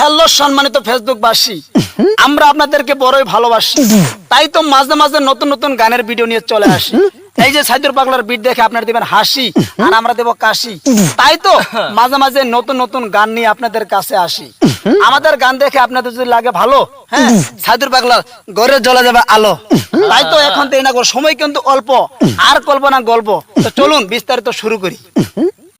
Hello সম্মানিত Facebook বাসী আমরা আপনাদেরকে বড়ই ভালোবাসি। তাই তো মাঝে মাঝে নতুন নতুন গানের ভিডিও নিয়ে চলে আসি। এই যে সাইদুর পাগলার বিট দেখে আপনারা দেবেন হাসি, আর আমরা দেব কাশি। তাই তো মাঝে মাঝে নতুন নতুন গান নিয়ে আপনাদের কাছে আসি। আমাদের গান দেখে আপনাদের যদি লাগে ভালো হ্যাঁ সাইদুর পাগলার ঘরে জ্বলে যাবে আলো। তাই তো এখন তো এই সময় কিন্তু অল্প, আর কল্পনা গল্প। তো চলুন বিস্তারিত শুরু করি।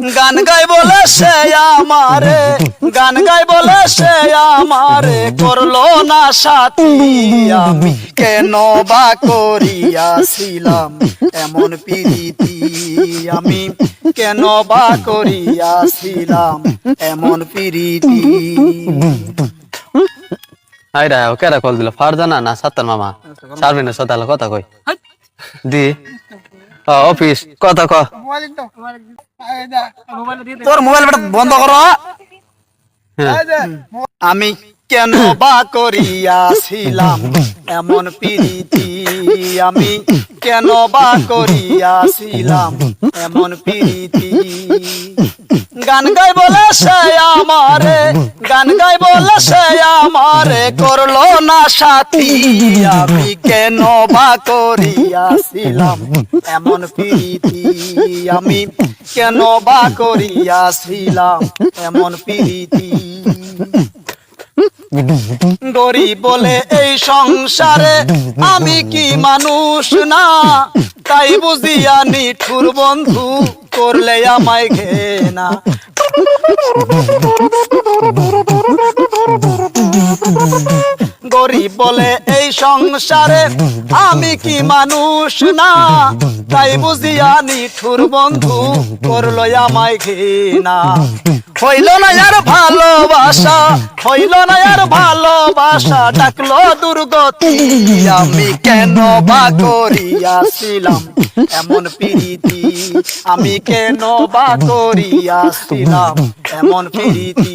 গান গাই বলে সে আমারে গান গাই বলে সে আমারে করল না সাথী আমি। কেন বা করিয়াছিলাম এমন প্রীতি আমি? কেন বা করিয়াছিলাম এমন প্রীতি? হাই রা ও কেরা কল দিল? ফারজানা না সাত্তার মামা? সারবিনের সাথে কথা কই? দি। অফিস কথা তোর মোবাইল বন্ধ করো হ্যাঁ। আমি কেন বা করিয়াছিলাম? এমন প্রীতি আমি কেন বা করিয়াছিলাম? এমন প্রীতি গান গাই বলে সে আমারে, গান গাই বলে সে আমারে, করল না সাথী, আমি কেন বা করিয়াছিলাম? এমন প্রীতি আমি কেন বা করিয়াছিলাম? এমন প্রীতি গরিব বলে এই সংসারে আমি কি মানুষ না? তাই বুঝিয়া নিঠুর বন্ধু করলে আমায় ঘেনা। গরিব বলে এই সংসারে আমি কি মানুষ না? তাই বুঝিয়া নিঠুর বন্ধু করল আমায় ঘৃণা। হইল না আর ভালোবাসা, হইল না আর ভালোবাসা, ডাকলো দুর্গতি, আমি কেন বা করিয়াছিলাম? এমন প্রীতি, আমি কেন বা করিয়াছিলাম? এমন প্রীতি।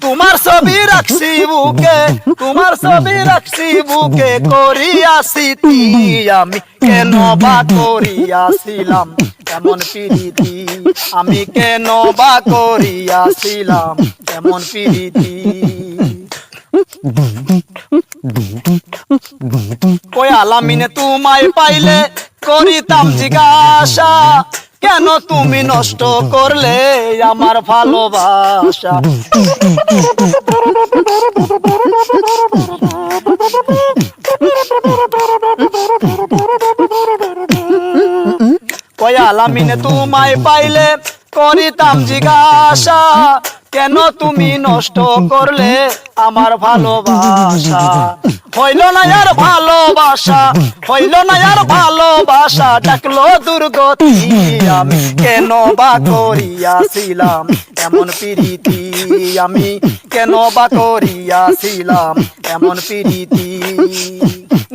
তোমার ছবি রাখছি বুকে, তোমার ছবি রাখছি বুকে, করিয়াছি তি আমি কেন বা করিয়াছিলাম? এমন প্রীতি? আমি কেন বা করিয়াছিলাম? এমন প্রীতি? কই আলামিনে তোমায় পাইলে করিতাম জিজ্ঞাসা। কেন তুমি নষ্ট করলে আমার ভালোবাসা? কই আলামিনে তোমায় পাইলে করিতাম জিজ্ঞাসা, কেন তুমি নষ্ট করলে আমার ভালোবাসা? হইল না আর ভালোবাসা, হইল না আর ভালোবাসা, ডাকলো দুর্গতি আমি। কেন বা করিয়াছিলাম এমন প্রীতি আমি? কেন বা করিয়াছিলাম এমন প্রীতি?